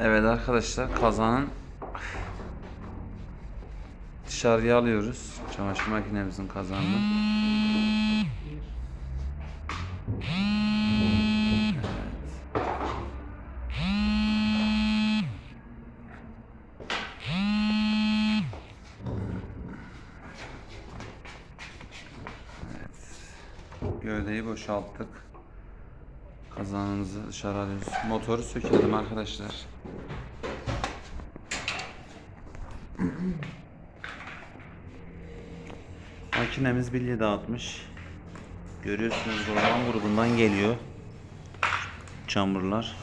Evet arkadaşlar kazanın dışarıya alıyoruz. Çamaşır makinemizin kazanını. Gövdeyi boşalttık. Kazanımızı dışarı alıyoruz. Motoru sökelim arkadaşlar. Makinemiz bilye dağıtmış. Görüyorsunuz Roman grubundan geliyor. Çamurlar.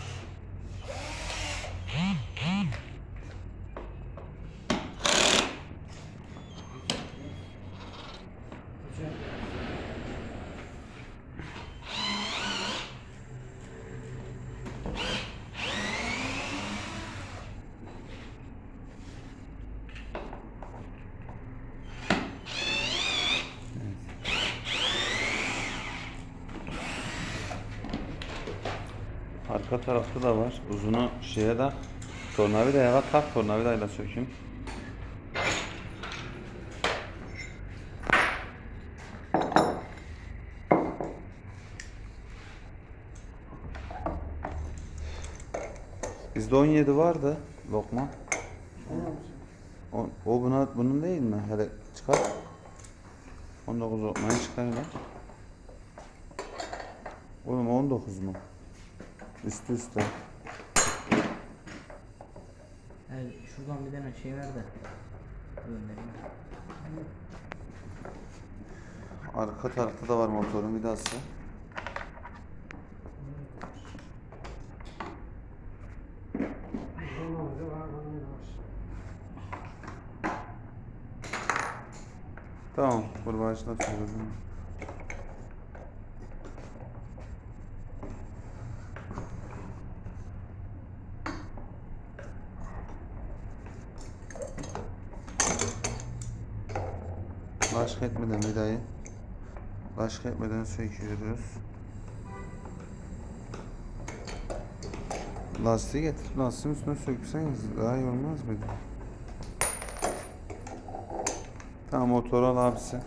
Arka tarafta da var. Uzunu şeye de tornavidaya da tak tornavidayla sökün. Bizde 17 vardı lokma. O, o buna bunun değil mi? Hele çıkar. 19 lokmayı çıkar lan. Oğlum 19 mu? Üstü üste. Yani şuradan bir tane şey ver de göndereyim. Arka tarafta da var motorun vidası. Tamam, kurbağaçla söyledim. Başka etmeden vidayı başka etmeden söküyoruz. Lastiği getirip lastiğin üstüne sökseniz daha iyi olmaz mıydı? Tamam motoru al abisi.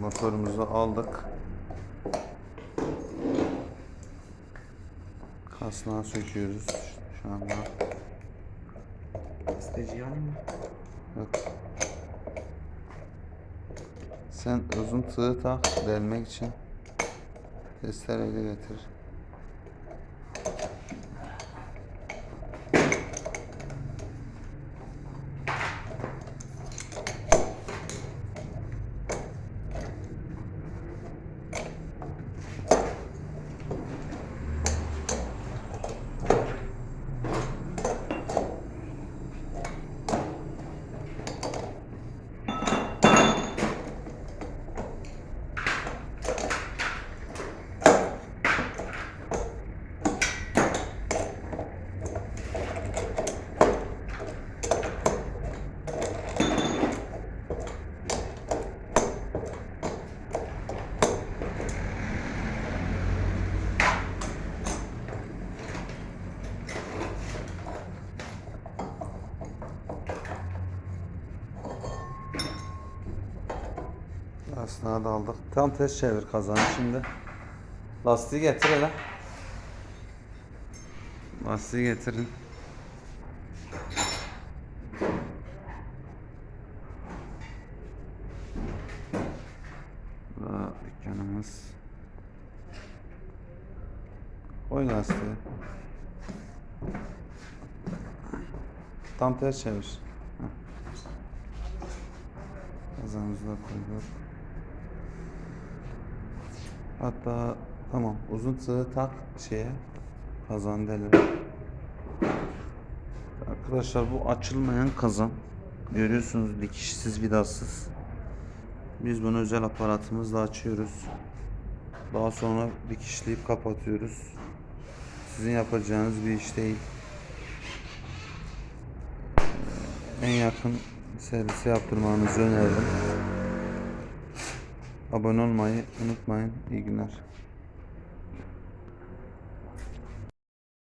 Motorumuzu aldık. Kasnağı söküyoruz şu anda. İsteci alayım mı? Yok. Sen uzun tığ tak delmek için testereyle getir. Lastiği da aldık. Tam ters çevir kazanı şimdi. Lastiği getir hele. Lastiği getirin. Burada dükkanımız. Koy lastiği. Tam ters çevir. Kazanımızı da koyduk. Hatta tamam uzun tığ tak şeye kazan deli. Arkadaşlar bu açılmayan kazan. Görüyorsunuz dikişsiz vidasız. Biz bunu özel aparatımızla açıyoruz. Daha sonra dikişleyip kapatıyoruz. Sizin yapacağınız bir iş değil. Ee, En yakın servisi yaptırmanızı öneririm. Abone olmayı unutmayın. İyi günler.